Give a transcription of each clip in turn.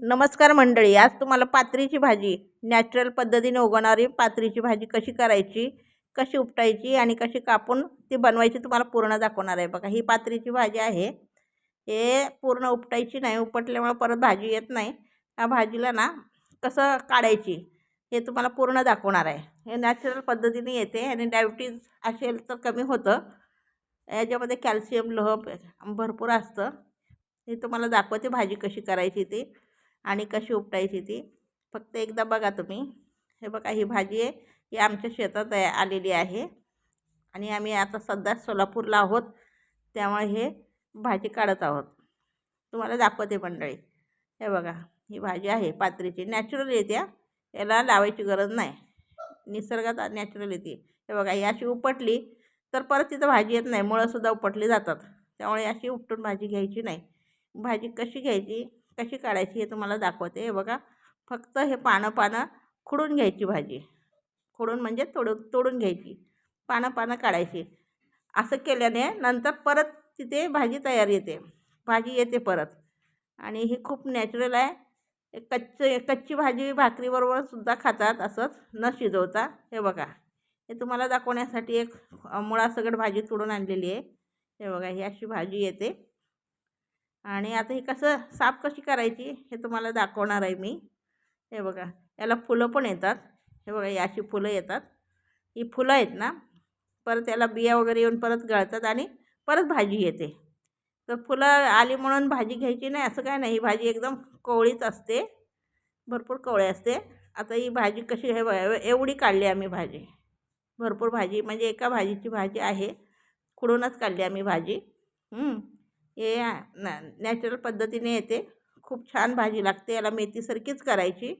नमस्कार मंडळी आज तुम्हाला पात्रीची भाजी नॅचरल पद्धतीने उगवणारी पात्रीची भाजी कशी करायची कशी उपटायची आणि कशी कापून ती बनवायची तुम्हाला पूर्ण दाखवणार आहे बघा. ही पात्रीची भाजी आहे. हे पूर्ण उपटायची नाही उपटल्यामुळे परत भाजी येत नाही. त्या भाजीला ना कसं काढायची हे तुम्हाला पूर्ण दाखवणार आहे. हे नॅचरल पद्धतीने येते आणि डायबिटीज असेल तर कमी होतं. याच्यामध्ये कॅल्शियम लोह भरपूर असतं. हे तुम्हाला दाखवते भाजी कशी करायची ती. आणि कशी उपटायची ती. फक्त एकदा बघा तुम्ही. हे बघा ही भाजी आहे. ही आमच्या शेतात आलेली आहे. आणि आम्ही आता सध्या सोलापूरला आहोत. त्यामुळे हे भाजी काढत आहोत. तुम्हाला दाखवते मंडळी. हे बघा ही भाजी आहे पात्रीची. नॅचरल येते याला लावायची गरज नाही. निसर्गात नॅचरल येते. हे बघा ही अशी उपटली तर परत तिथं भाजी येत नाही. मुळंसुद्धा उपटली जातात. त्यामुळे अशी उपटून भाजी घ्यायची नाही. भाजी कशी घ्यायची? कशी काढायची हे तुम्हाला दाखवते. हे बघा फक्त हे पानं पानं खुडून घ्यायची भाजी. खुडून म्हणजे तोडून तोडून घ्यायची. पानं पानं काढायची. असं केल्याने नंतर परत तिथे भाजी तयार येते. भाजी येते परत. आणि ही खूप नॅचरल आहे. हे कच्चे कच्ची भाजी भाकरीबरोबर सुद्धा खातात असंच न शिजवता. हे बघा हे तुम्हाला दाखवण्यासाठी एक मुळासकट भाजी तोडून आणलेली आहे. हे बघा ही अशी भाजी येते. आणि आता ही कसं साफ कशी करायची हे तुम्हाला दाखवणार आहे मी. हे बघा याला फुलं पण येतात. हे बघा ही अशी फुलं येतात. ही फुलं आहेत ना परत याला बिया वगैरे येऊन परत गळतात आणि परत भाजी येते. तर फुलं आली म्हणून भाजी घ्यायची नाही असं काय नाही. ही भाजी एकदम कोवळीच असते. भरपूर कोवळी असते. आता ही भाजी कशी हे बघा एवढी काढली आम्ही भाजी. भरपूर भाजी म्हणजे एका भाजीची भाजी आहे. खुडूनच काढली आम्ही भाजी. हे नॅ नॅचरल पद्धतीने येते. खूप छान भाजी लागते. याला मेथीसारखीच करायची.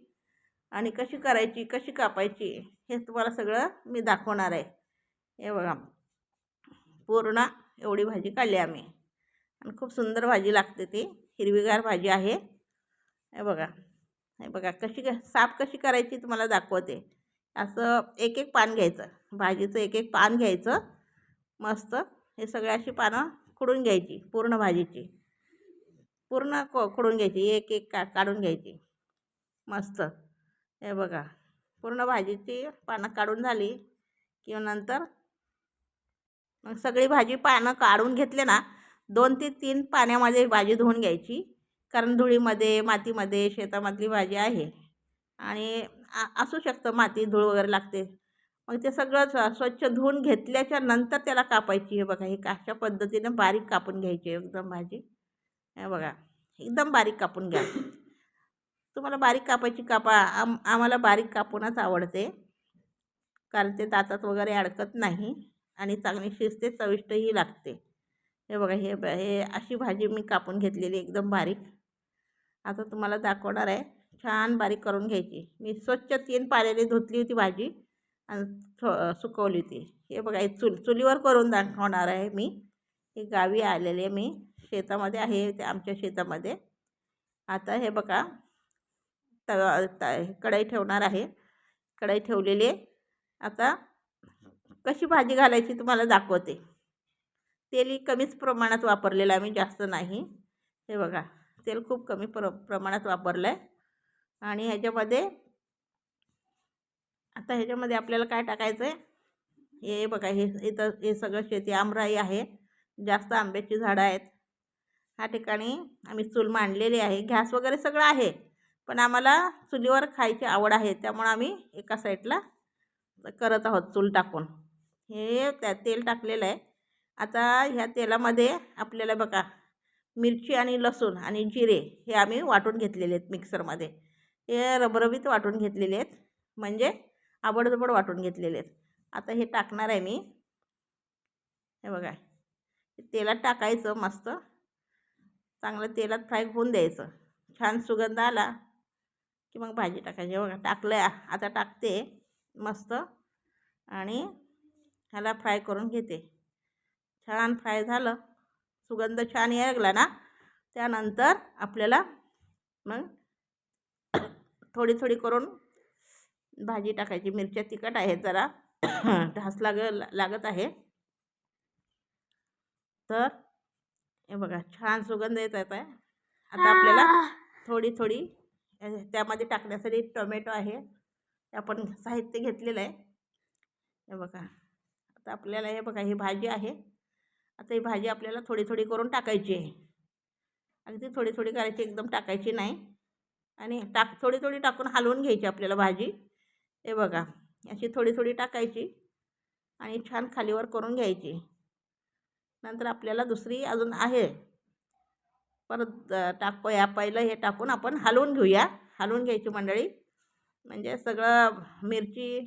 आणि कशी करायची कशी कापायची हे तुम्हाला सगळं मी दाखवणार आहे. हे बघा. पूर्ण एवढी भाजी काढली आम्ही. आणि खूप सुंदर भाजी लागते ती. हिरवीगार भाजी आहे. हे बघा. हे बघा. कशी क साफ कशी करायची तुम्हाला दाखवते. असं एक एक पान घ्यायचं. भाजीचं एक एक पान घ्यायचं. मस्त. हे सगळे अशी पानं खुडून घ्यायची पूर्ण भाजीची. पूर्ण को खुडून घ्यायची एक एक का काढून घ्यायची. मस्त. हे बघा. पूर्ण भाजीची पानं काढून झाली किंवा नंतर मग सगळी भाजी पानं काढून घेतले ना दोन ते तीन पाण्यामध्ये भाजी धुवून घ्यायची. कारण धुळीमध्ये मातीमध्ये शेतामधली भाजी आहे. आणि असू शकतं माती धूळ वगैरे लागते. मग ते सगळं स्वच्छ धुवून घेतल्याच्या नंतर त्याला कापायची. हे बघा हे अशा पद्धतीनं बारीक कापून घ्यायची एकदम भाजी हे बघा एकदम बारीक कापून घ्या. तुम्हाला बारीक कापायची कापा आम आम्हाला बारीक कापूनच आवडते. कारण ते दातात वगैरे अडकत नाही आणि चांगली शिजते चविष्टही लागते. हे बघा हे हे अशी भाजी मी कापून घेतलेली एकदम बारीक. आता तुम्हाला दाखवणार आहे. छान बारीक करून घ्यायची. मी स्वच्छ तीन पाण्याने धुतली होती भाजी. आणि थो सुकवली ती हे बघा एक चुल चुलीवर करून दाखवणार आहे मी. हे गावी आलेले मी. शेतामध्ये आहे ते आमच्या शेतामध्ये. आता हे बघा तवा त कढई ठेवणार आहे. कढई ठेवलेली आहे. आता कशी भाजी घालायची तुम्हाला दाखवते. तेलही कमीच प्रमाणात वापरलेलं आहे मी जास्त नाही. हे बघा तेल खूप कमी प्र प्रमाणात वापरलं आहे. आणि ह्याच्यामध्ये आता ह्याच्यामध्ये आपल्याला काय टाकायचं आहे हे बघा हे इथं हे सगळं शेती आमराई आहे. जास्त आंब्याची झाडं आहेत. ह्या ठिकाणी आम्ही चूल मांडलेली आहे. गॅस वगैरे सगळं आहे पण आम्हाला चुलीवर खायची आवड आहे. त्यामुळं आम्ही एका साईडला करत आहोत चूल टाकून. हे त्या तेल टाकलेलं आहे. आता ह्या तेलामध्ये आपल्याला बघा मिरची आणि लसूण आणि जिरे हे आम्ही वाटून घेतलेले आहेत मिक्सरमध्ये. हे रबरबीत वाटून घेतलेले आहेत. म्हणजे आबडधोबड वाटून घेतलेले आहेत आता हे टाकणार आहे मी. हे बघा. तेलात टाकायचं मस्त. चांगलं तेलात फ्राय होऊन द्यायचं. छान सुगंध आला की मग भाजी टाकायची. बघा टाकलं आता टाकते मस्त. आणि ह्याला फ्राय करून घेते. छान फ्राय झालं. सुगंध छान यायला ना? त्यानंतर आपल्याला मग थोडी थोडी करून भाजी टाकायची. मिरच्या तिखट आहेत जरा. ढास लाग लागत आहे. तर हे बघा छान सुगंध येत आहे. आता आपल्याला थोडी थोडी त्यामध्ये टाकण्यासाठी टोमॅटो आहे. हे आपण साहित्य घेतलेलं आहे. हे बघा. आता आपल्याला हे बघा ही भाजी आहे. आता ही भाजी आपल्याला थोडी थोडी करून टाकायची आहे. अगदी थोडी थोडी करायची एकदम टाकायची नाही. आणि टाक थोडी थोडी टाकून हलवून घ्यायची आपल्याला भाजी. हे बघा अशी थोडी थोडी टाकायची आणि छान खालीवर करून घ्यायची. नंतर आपल्याला दुसरी अजून आहे. परत अ, टाक या पहिलं हे टाकून आपण हलवून घेऊया. हलवून घ्यायची मंडळी. म्हणजे सगळं मिरची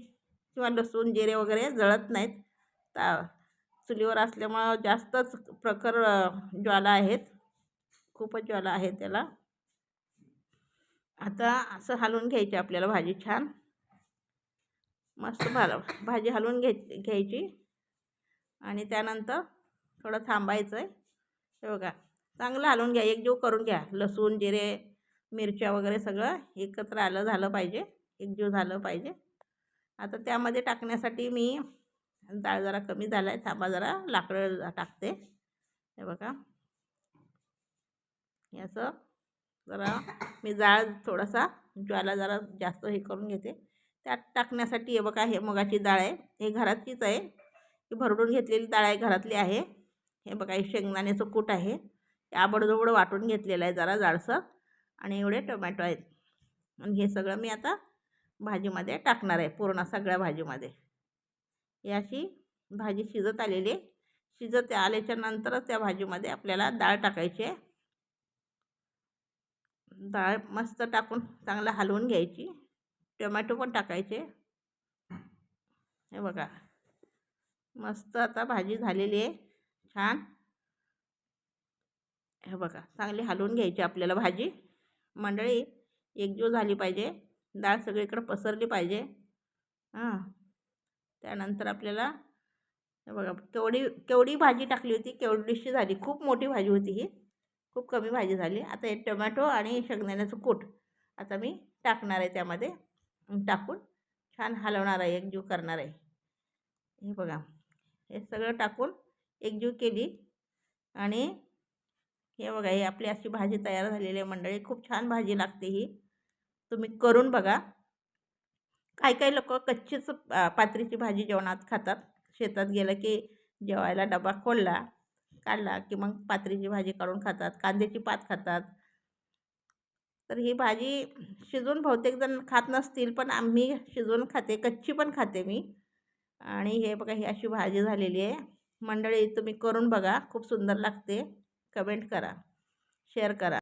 किंवा लसूण जिरे वगैरे जळत नाहीत. ता चुलीवर असल्यामुळं जास्तच प्रखर ज्वाला आहेत. खूपच ज्वाला आहे त्याला. आता असं हलवून घ्यायची आपल्याला भाजी छान. मस्त भा भाजी हलवून घे घ्यायची. आणि त्यानंतर थोडं थांबायचं आहे हे बघा चांगलं हलवून घ्या. एकजीव करून घ्या. लसूण जिरे मिरच्या वगैरे सगळं एकत्र आलं झालं पाहिजे. एकजीव झालं पाहिजे. आता त्यामध्ये टाकण्यासाठी मी डाळ जरा कमी झाला आहे थांबा जरा. लाकडं टाकते. हे बघा. याचं जरा मी जाळ थोडासा ज्वाला जरा जास्त हे करून घेते. त्यात टाकण्यासाठी हे बघा हे मुगाची डाळ आहे. हे घरातलीच आहे. ही भरडून घेतलेली डाळ आहे घरातली आहे. हे बघा हे शेंगदाण्याचं कूट आहे. हे आबडजोबड वाटून घेतलेलं आहे जरा जाडसं आणि एवढे टोमॅटो आहेत. आणि हे सगळं मी आता भाजीमध्ये टाकणार आहे पूर्ण सगळ्या भाजीमध्ये. ही अशी भाजी शिजत आलेली आहे. शिजत आल्याच्या नंतरच त्या भाजीमध्ये आपल्याला डाळ टाकायची आहे. डाळ मस्त टाकून चांगलं हलवून घ्यायची. टोमॅटो पण टाकायचे. हे बघा. मस्त आता भाजी झालेली आहे. छान. हे बघा चांगली हलवून घ्यायची आपल्याला भाजी. मंडळी एकजीव झाली पाहिजे. डाळ सगळीकडं पसरली पाहिजे. हां. त्यानंतर आपल्याला हे बघा केवढी केवढी भाजी टाकली होती केवढीशी झाली. खूप मोठी भाजी होती ही. खूप कमी भाजी झाली. आता हे टोमॅटो आणि शेंगदाण्याचं कूट आता मी टाकणार आहे त्यामध्ये. टाकून छान हलवणार आहे एकजीव करणार आहे. हे बघा हे सगळं टाकून एकजीव केली आणि हे बघा ही आपली अशी भाजी तयार झालेली आहे मंडळी. खूप छान भाजी लागते ही. तुम्ही करून बघा. काही काही लोक कच्चीच पात्रीची भाजी जेवणात खातात. शेतात गेलं की जेवायला डबा खोलला काढला की मग पात्रीची भाजी काढून खातात कांद्याची पात खातात. तर ही भाजी शिजवून बहुतेकजण खात नसतील पण आम्ही शिजवून खाते कच्ची पण खाते मी. आणि हे बघा ही अशी भाजी झालेली आहे. मंडळी तुम्ही करून बघा खूप सुंदर लागते. कमेंट करा शेअर करा.